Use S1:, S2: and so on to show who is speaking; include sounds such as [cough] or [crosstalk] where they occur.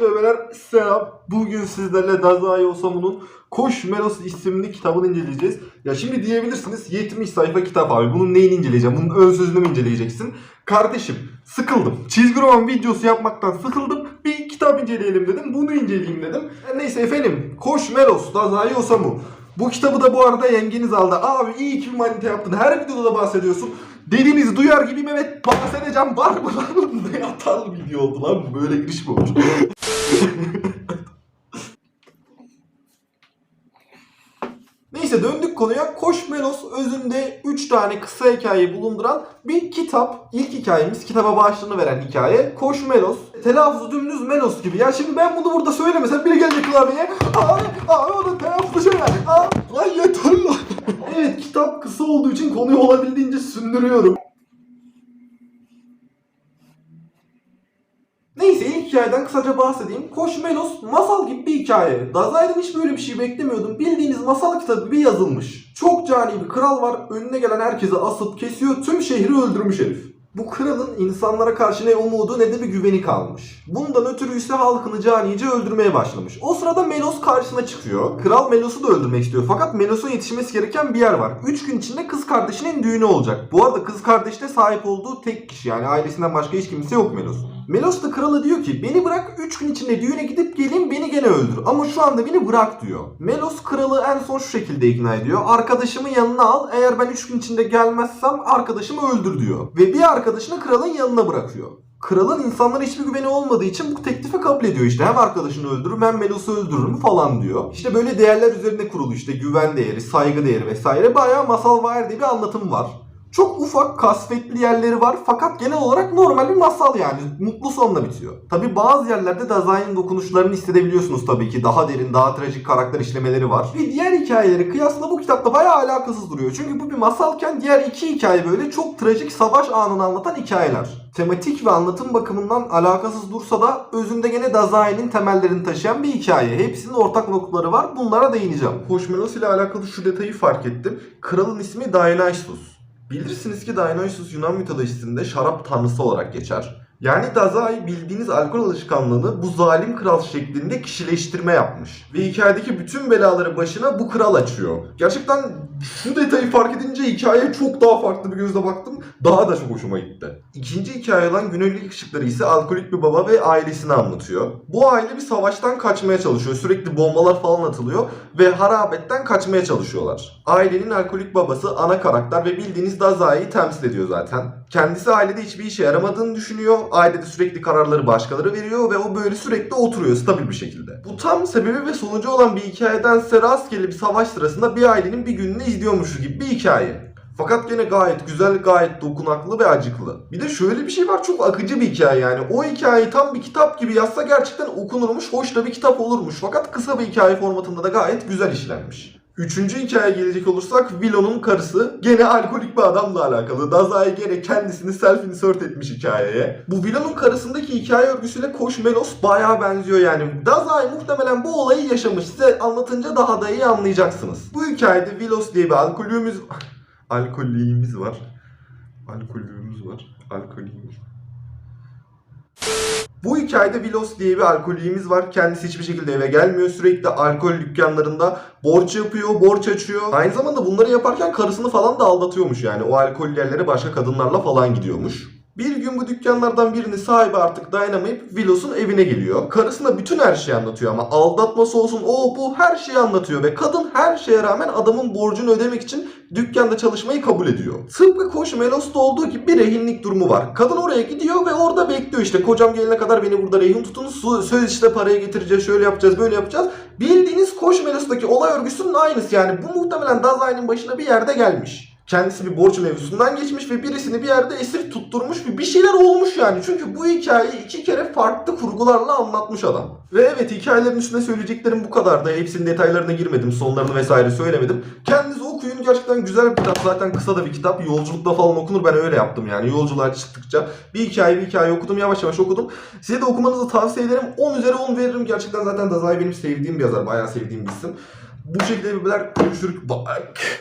S1: Bebeler selam. Bugün sizlerle Dazai Osamu'nun Koş Melos isimli kitabını inceleyeceğiz. Ya şimdi diyebilirsiniz 70 sayfa kitap abi. Bunun neyini inceleyeceğim? Bunun ön sözünü mü inceleyeceksin? Kardeşim sıkıldım. Çizgi roman videosu yapmaktan sıkıldım. Bir kitap inceleyelim dedim. Bunu inceleyeyim dedim. E, Neyse efendim. Koş Melos Dazai Osamu. Bu kitabı da bu arada yengeniz aldı. Abi iyi ki bir manita yaptın. Her videoda da bahsediyorsun. Dediğinizi duyar gibiyim evet bahsedeceğim. Var mı lan? [laughs] Ne hatalı video oldu lan? Böyle giriş mi olur? [laughs] Neyse döndük konuya. Koş Melos özünde 3 tane kısa hikaye bulunduran bir kitap. İlk hikayemiz kitaba başlığını veren hikaye. Koş Melos. Telaffuzu dümdüz Melos gibi. Ya şimdi ben bunu burada söylemesem biri gelecek klavyeye. Abi, abi onun telaffuzu şöyle. Abi. Evet kitap kısa olduğu için konuyu olabildiğince sündürüyorum. Neyse ilk hikayeden kısaca bahsedeyim. Koş Melos masal gibi bir hikaye. Dazai'den hiç böyle bir şey beklemiyordum. Bildiğiniz masal kitabı gibi yazılmış. Çok cani bir kral var. Önüne gelen herkese asıp kesiyor. Tüm şehri öldürmüş herif. Bu kralın insanlara karşı ne umudu ne de bir güveni kalmış. Bundan ötürü ise halkını canice öldürmeye başlamış. O sırada Melos karşısına çıkıyor. Kral Melos'u da öldürmek istiyor. Fakat Melos'un yetişmesi gereken bir yer var. 3 gün içinde kız kardeşinin düğünü olacak. Bu arada kız kardeş de sahip olduğu tek kişi. Yani ailesinden başka hiç kimse yok Melos'un. Melos da krala diyor ki beni bırak 3 gün içinde düğüne gidip geleyim beni gene öldür. Ama şu anda beni bırak diyor. Melos kralı en son şu şekilde ikna ediyor. Arkadaşımı yanına al eğer ben 3 gün içinde gelmezsem arkadaşımı öldür diyor. Ve bir arkadaşını kralın yanına bırakıyor. Kralın insanlara hiçbir güveni olmadığı için bu teklifi kabul ediyor işte. Hem arkadaşını öldürürüm hem Melos'u öldürürüm falan diyor. İşte böyle değerler üzerine kurulu işte güven değeri, saygı değeri vesaire. Bayağı masal var diye bir anlatım var. Çok ufak kasvetli yerleri var fakat genel olarak normal bir masal yani. Mutlu sonla bitiyor. Tabi bazı yerlerde Dazai'nin dokunuşlarını hissedebiliyorsunuz tabii ki. Daha derin, daha trajik karakter işlemeleri var. Ve diğer hikayeleri kıyasla bu kitapta bayağı alakasız duruyor. Çünkü bu bir masalken diğer iki hikaye böyle çok trajik savaş anını anlatan hikayeler. Tematik ve anlatım bakımından alakasız dursa da özünde gene Dazai'nin temellerini taşıyan bir hikaye. Hepsinin ortak noktaları var. Bunlara değineceğim. Hoşmenos ile alakalı şu detayı fark ettim. Kralın ismi Dionysus. Bilirsiniz ki Dionysus Yunan mitolojisinde şarap tanrısı olarak geçer. Yani Dazai bildiğiniz alkol alışkanlığını bu zalim kral şeklinde kişileştirme yapmış. Ve hikayedeki bütün belaları başına bu kral açıyor. Gerçekten şu detayı fark edince hikayeye çok daha farklı bir gözle baktım. Daha da çok hoşuma gitti. İkinci hikaye olan Güneylik Işıkları ise alkolik bir baba ve ailesini anlatıyor. Bu aile bir savaştan kaçmaya çalışıyor. Sürekli bombalar falan atılıyor ve harabetten kaçmaya çalışıyorlar. Ailenin alkolik babası ana karakter ve bildiğiniz Dazai'yi temsil ediyor zaten. Kendisi ailede hiçbir işe yaramadığını düşünüyor. Ailede sürekli kararları başkaları veriyor ve o böyle sürekli oturuyor stabil bir şekilde. Bu tam sebebi ve sonucu olan bir hikayedense rastgele bir savaş sırasında bir ailenin bir gününü izliyormuşuz gibi bir hikaye. Fakat gene gayet güzel, gayet dokunaklı ve acıklı. Bir de şöyle bir şey var çok akıcı bir hikaye yani. O hikayeyi tam bir kitap gibi yazsa gerçekten okunurmuş, hoş da bir kitap olurmuş. Fakat kısa bir hikaye formatında da gayet güzel işlenmiş. Üçüncü hikaye gelecek olursak Willow'un karısı gene alkolik bir adamla alakalı. Dazai gene kendisini self insert etmiş hikayeye. Bu Willow'un karısındaki hikaye örgüsüyle Koş Melos bayağı benziyor yani. Dazai muhtemelen bu olayı yaşamış. Size anlatınca daha da iyi anlayacaksınız. Bu hikayede Willows diye bir alkolüğümüz... Alkolüğümüz var. Alkolüğümüz var. Alkolüğümüz bu hikayede Vilos diye bir alkolüğümüz var. Kendisi hiçbir şekilde eve gelmiyor. Sürekli alkol dükkanlarında borç yapıyor, borç açıyor. Aynı zamanda bunları yaparken karısını falan da aldatıyormuş yani. O alkol yerlere başka kadınlarla falan gidiyormuş. Bir gün bu dükkanlardan birinin sahibi artık dayanamayıp Vilos'un evine geliyor. Karısına bütün her şeyi anlatıyor ama aldatması olsun o bu her şeyi anlatıyor ve kadın her şeye rağmen adamın borcunu ödemek için dükkanda çalışmayı kabul ediyor. Tıpkı Koş Melos'ta olduğu gibi bir rehinlik durumu var. Kadın oraya gidiyor ve orada bekliyor işte kocam gelene kadar beni burada rehin tutun söz işte parayı getireceğiz şöyle yapacağız böyle yapacağız. Bildiğiniz Koş Melos'taki olay örgüsünün aynısı yani bu muhtemelen Dazai'nin başına bir yerde gelmiş. Kendisi bir borç mevzusundan geçmiş ve birisini bir yerde esir tutturmuş ve bir şeyler olmuş yani. Çünkü bu hikayeyi iki kere farklı kurgularla anlatmış adam. Ve evet hikayelerin üstüne söyleyeceklerim bu kadar da hepsinin detaylarına girmedim. Sonlarını vesaire söylemedim. Kendiniz okuyun gerçekten güzel bir kitap. Zaten kısa da bir kitap. Yolculukta falan okunur. Ben öyle yaptım yani. Yolculuğa çıktıkça bir hikaye bir hikaye okudum. Yavaş yavaş okudum. Size de okumanızı tavsiye ederim. 10 üzeri 10 veririm. Gerçekten zaten Dazai benim sevdiğim bir yazar. Bayağı sevdiğim bir isim. Bu şekilde birbirler görüşürük. Bye.